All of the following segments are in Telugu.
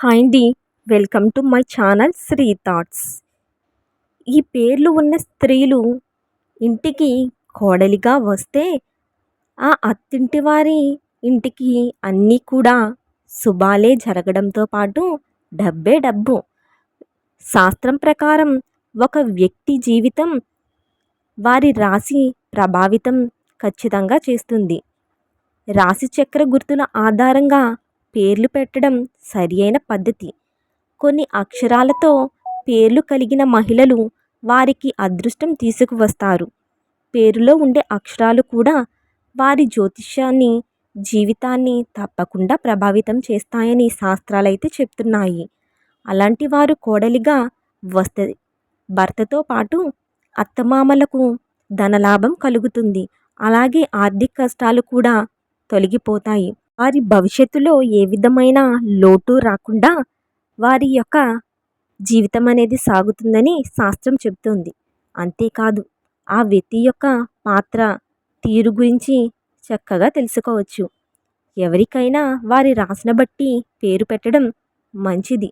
హాయ్ అండి welcome to my channel Sri thoughts ఈ పేర్లు ఉన్న స్త్రీలు ఇంటికి కోడలిగా వస్తే ఆ అత్తింటి వారి ఇంటికి అన్నీ కూడా శుభాలే జరగడంతో పాటు డబ్బే డబ్బు. శాస్త్రం ప్రకారం ఒక వ్యక్తి జీవితం వారి రాశి ప్రభావితం ఖచ్చితంగా చేస్తుంది. రాశి చక్ర గుర్తుల ఆధారంగా పేర్లు పెట్టడం సరి అయిన పద్ధతి. కొన్ని అక్షరాలతో పేర్లు కలిగిన మహిళలు వారికి అదృష్టం తీసుకువస్తారు. పేరులో ఉండే అక్షరాలు కూడా వారి జ్యోతిష్యాన్ని జీవితాన్ని తప్పకుండా ప్రభావితం చేస్తాయని శాస్త్రాలైతే చెప్తున్నాయి. అలాంటి వారు కోడలిగా వస్తుంది భర్తతో పాటు అత్తమామలకు ధనలాభం కలుగుతుంది. అలాగే ఆర్థిక కష్టాలు కూడా తొలగిపోతాయి. వారి భవిష్యత్తులో ఏ విధమైన లోటు రాకుండా వారి యొక్క జీవితం అనేది సాగుతుందని శాస్త్రం చెబుతుంది. అంతేకాదు ఆ వ్యక్తి యొక్క పాత్ర తీరు గురించి చక్కగా తెలుసుకోవచ్చు. ఎవరికైనా వారి రాసిన బట్టి పేరు పెట్టడం మంచిది.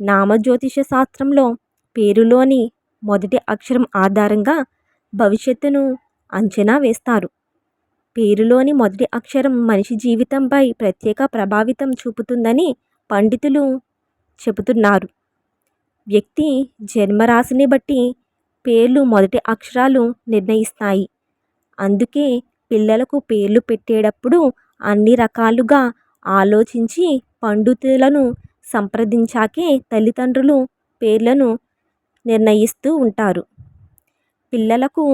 నామజ్యోతిష శాస్త్రంలో పేరులోని మొదటి అక్షరం ఆధారంగా భవిష్యత్తును అంచనా వేస్తారు. పేరులోని మొదటి అక్షరం మనిషి జీవితంపై ప్రత్యేక ప్రభావితం చూపుతుందని పండితులు చెబుతున్నారు. వ్యక్తి జన్మరాశిని బట్టి పేర్లు మొదటి అక్షరాలు నిర్ణయిస్తాయి. అందుకే పిల్లలకు పేర్లు పెట్టేటప్పుడు అన్ని రకాలుగా ఆలోచించి పండితులను సంప్రదించాకే తల్లిదండ్రులు పేర్లను నిర్ణయిస్తూ ఉంటారు. పిల్లలకు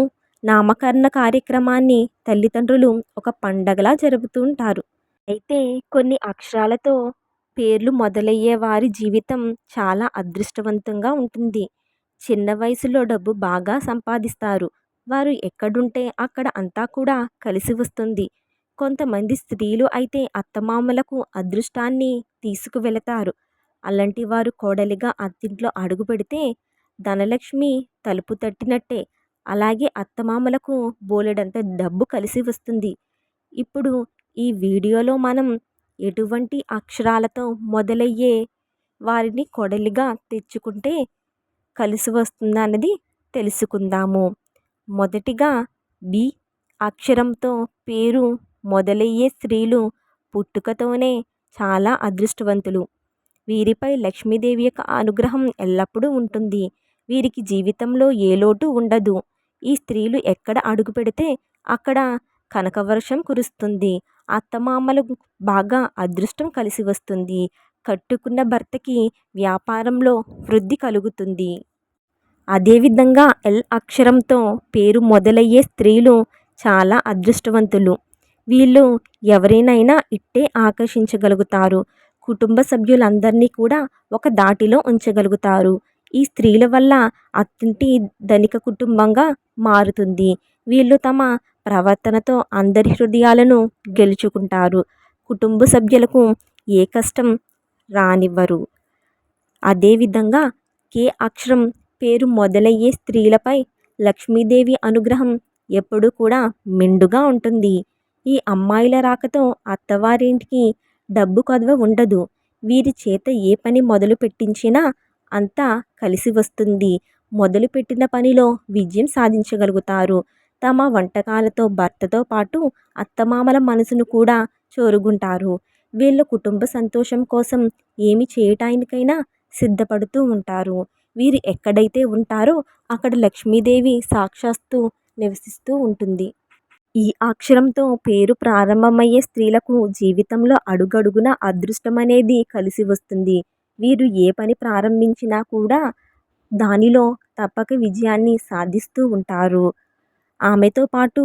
నామకరణ కార్యక్రమాన్ని తల్లిదండ్రులు ఒక పండగలా జరుపుతూ ఉంటారు. అయితే కొన్ని అక్షరాలతో పేర్లు మొదలయ్యే వారి జీవితం చాలా అదృష్టవంతంగా ఉంటుంది. చిన్న వయసులో డబ్బు బాగా సంపాదిస్తారు. వారు ఎక్కడుంటే అక్కడ అంతా కూడా కలిసి వస్తుంది. కొంతమంది స్త్రీలు అయితే అత్తమామలకు అదృష్టాన్ని తీసుకువెళతారు. అలాంటి వారు కోడలిగా అత్తింట్లో అడుగు పెడితే ధనలక్ష్మి తలుపు తట్టినట్టే అలాగే అత్తమామలకు బోలెడంత డబ్బు కలిసి వస్తుంది. ఇప్పుడు ఈ వీడియోలో మనం ఎటువంటి అక్షరాలతో మొదలయ్యే వారిని కొడలిగా తెచ్చుకుంటే కలిసి వస్తుందా అన్నది తెలుసుకుందాము. మొదటిగా బి అక్షరంతో పేరు మొదలయ్యే స్త్రీలు పుట్టుకతోనే చాలా అదృష్టవంతులు. వీరిపై లక్ష్మీదేవి యొక్క అనుగ్రహం ఎల్లప్పుడూ ఉంటుంది. వీరికి జీవితంలో ఏ లోటు ఉండదు. ఈ స్త్రీలు ఎక్కడ అడుగు పెడితే అక్కడ కనకవర్షం కురుస్తుంది. అత్తమామలు బాగా అదృష్టం కలిసి వస్తుంది. కట్టుకున్న భర్తకి వ్యాపారంలో వృద్ధి కలుగుతుంది. అదేవిధంగా ఎల్ అక్షరంతో పేరు మొదలయ్యే స్త్రీలు చాలా అదృష్టవంతులు. వీళ్ళు ఎవరినైనా ఇట్టే ఆకర్షించగలుగుతారు. కుటుంబ సభ్యులందరినీ కూడా ఒక దాటిలో ఉంచగలుగుతారు. ఈ స్త్రీల వల్ల అత్తింటి ధనిక కుటుంబంగా మారుతుంది. వీళ్ళు తమ ప్రవర్తనతో అందరి హృదయాలను గెలుచుకుంటారు. కుటుంబ సభ్యులకు ఏ కష్టం రానివ్వరు. అదేవిధంగా కే అక్షరం పేరు మొదలయ్యే స్త్రీలపై లక్ష్మీదేవి అనుగ్రహం ఎప్పుడూ కూడా మెండుగా ఉంటుంది. ఈ అమ్మాయిల రాకతో అత్తవారింటికి డబ్బు కొదవ ఉండదు. వీరి చేత ఏ పని మొదలు పెట్టించినా అంతా కలిసి వస్తుంది. మొదలుపెట్టిన పనిలో విజయం సాధించగలుగుతారు. తమ వంటకాలతో భర్తతో పాటు అత్తమామల మనసును కూడా చోరుగుంటారు. వీళ్ళ కుటుంబ సంతోషం కోసం ఏమి చేయటానికైనా సిద్ధపడుతూ ఉంటారు. వీరు ఎక్కడైతే ఉంటారో అక్కడ లక్ష్మీదేవి సాక్షాత్తు నివసిస్తూ ఉంటుంది. ఈ అక్షరంతో పేరు ప్రారంభమయ్యే స్త్రీలకు జీవితంలో అడుగడుగున అదృష్టం అనేది కలిసి వస్తుంది. వీరు ఏ పని ప్రారంభించినా కూడా దానిలో తప్పక విజయాన్ని సాధిస్తూ ఉంటారు. ఆమెతో పాటు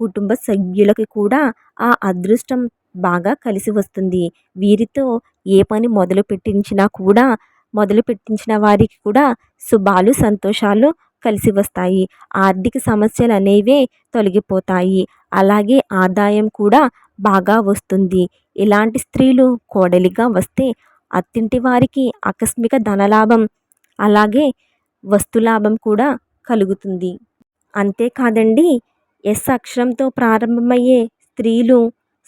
కుటుంబ సభ్యులకి కూడా ఆ అదృష్టం బాగా కలిసి వస్తుంది. వీరితో ఏ పని మొదలు పెట్టించినా కూడా మొదలు పెట్టించిన వారికి కూడా శుభాలు సంతోషాలు కలిసి వస్తాయి. ఆర్థిక సమస్యలు అనేవే తొలగిపోతాయి. అలాగే ఆదాయం కూడా బాగా వస్తుంది. ఇలాంటి స్త్రీలు కోడలిగా వస్తే అత్తింటి వారికి ఆకస్మిక ధనలాభం అలాగే వస్తులాభం కూడా కలుగుతుంది. అంతేకాదండి ఎస్ అక్షరంతో ప్రారంభమయ్యే స్త్రీలు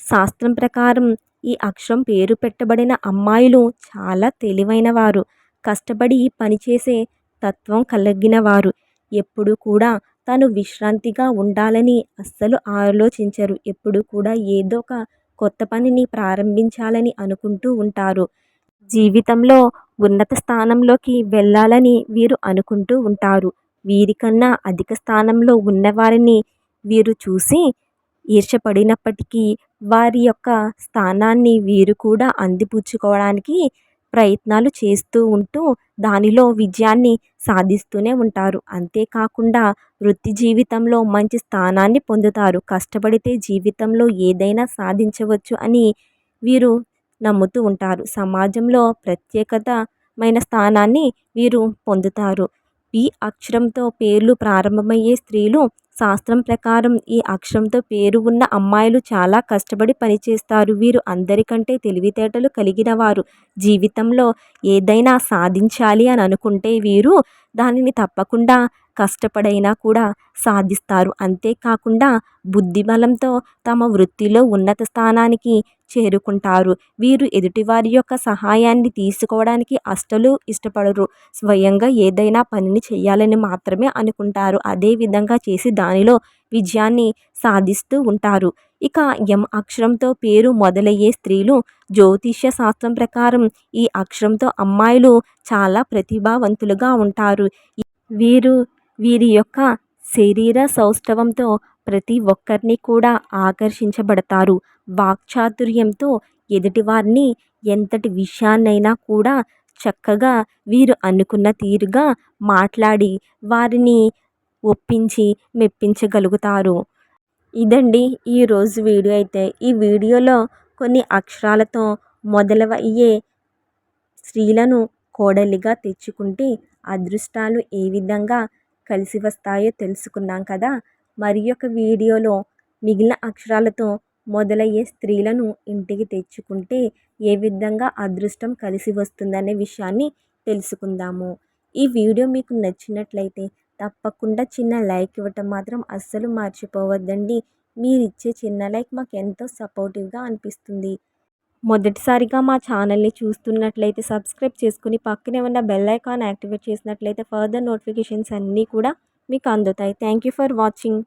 శాస్త్రం ప్రకారం ఈ అక్షరం పేరు పెట్టబడిన అమ్మాయిలు చాలా తెలివైనవారు కష్టపడి పనిచేసే తత్వం కలిగిన వారు ఎప్పుడు కూడా తను విశ్రాంతిగా ఉండాలని అస్సలు ఆలోచించరు. ఎప్పుడు కూడా ఏదో ఒక కొత్త పనిని ప్రారంభించాలని అనుకుంటూ ఉంటారు. జీవితంలో ఉన్నత స్థానంలోకి వెళ్ళాలని వీరు అనుకుంటూ ఉంటారు. వీరికన్నా అధిక స్థానంలో ఉన్నవారిని వీరు చూసి ఈర్షపడినప్పటికీ వారి యొక్క స్థానాన్ని వీరు కూడా అందిపుచ్చుకోవడానికి ప్రయత్నాలు చేస్తూ ఉంటూ దానిలో విజయాన్ని సాధిస్తూనే ఉంటారు. అంతేకాకుండా వృత్తి జీవితంలో మంచి స్థానాన్ని పొందుతారు. కష్టపడితే జీవితంలో ఏదైనా సాధించవచ్చు అని వీరు నమ్ముతూ ఉంటారు. సమాజంలో ప్రత్యేకతమైన స్థానాన్ని వీరు పొందుతారు. ఈ అక్షరంతో పేర్లు ప్రారంభమయ్యే స్త్రీలు శాస్త్రం ప్రకారం ఈ అక్షరంతో పేరు ఉన్న అమ్మాయిలు చాలా కష్టపడి పనిచేస్తారు. వీరు అందరికంటే తెలివితేటలు కలిగిన వారు జీవితంలో ఏదైనా సాధించాలి అని అనుకుంటే వీరు దానిని తప్పకుండా కష్టపడైనా కూడా సాధిస్తారు. అంతేకాకుండా బుద్ధిబలంతో తమ వృత్తిలో ఉన్నత స్థానానికి చేరుకుంటారు. వీరు ఎదుటివారి యొక్క సహాయాన్ని తీసుకోవడానికి అస్సలు ఇష్టపడరు. స్వయంగా ఏదైనా పనిని చేయాలని మాత్రమే అనుకుంటారు. అదే విధంగా చేసి దానిలో విజయాన్ని సాధిస్తూ ఉంటారు. ఇక ఎం అక్షరంతో పేరు మొదలయ్యే స్త్రీలు జ్యోతిష్య శాస్త్రం ప్రకారం ఈ అక్షరంతో అమ్మాయిలు చాలా ప్రతిభావంతులుగా ఉంటారు. వీరు వీరి యొక్క శరీర సౌష్ఠవంతో ప్రతి ఒక్కరిని కూడా ఆకర్షించబడతారు. వాక్చాతుర్యంతో ఎదుటివారిని ఎంతటి విషయాన్నైనా కూడా చక్కగా వీరు అనుకున్న తీరుగా మాట్లాడి వారిని ఒప్పించి మెప్పించగలుగుతారు. ఇదండి ఈరోజు వీడియో అయితే. ఈ వీడియోలో కొన్ని అక్షరాలతో మొదలవయ్యే స్త్రీలను కోడలిగా తెచ్చుకుంటే అదృష్టాలు ఏ విధంగా కలిసి వస్తాయో తెలుసుకున్నాం కదా. మరి ఒక వీడియోలో మిగిలిన అక్షరాలతో మొదలయ్యే స్త్రీలను ఇంటికి తెచ్చుకుంటే ఏ విధంగా అదృష్టం కలిసి వస్తుందనే విషయాన్ని తెలుసుకుందాము. ఈ వీడియో మీకు నచ్చినట్లయితే తప్పకుండా చిన్న లైక్ ఇవ్వటం మాత్రం అస్సలు మర్చిపోవద్దండి. మీరిచ్చే చిన్న లైక్ మాకు ఎంతో సపోర్టివ్గా అనిపిస్తుంది. మొదటిసారిగా మా ఛానల్ని చూస్తున్నట్లయితే సబ్స్క్రైబ్ చేసుకుని పక్కనే ఉన్న బెల్ ఐకాన్ యాక్టివేట్ చేసినట్లయితే ఫర్దర్ నోటిఫికేషన్స్ అన్నీ కూడా మీకు అందుతాయి. Thank you for watching.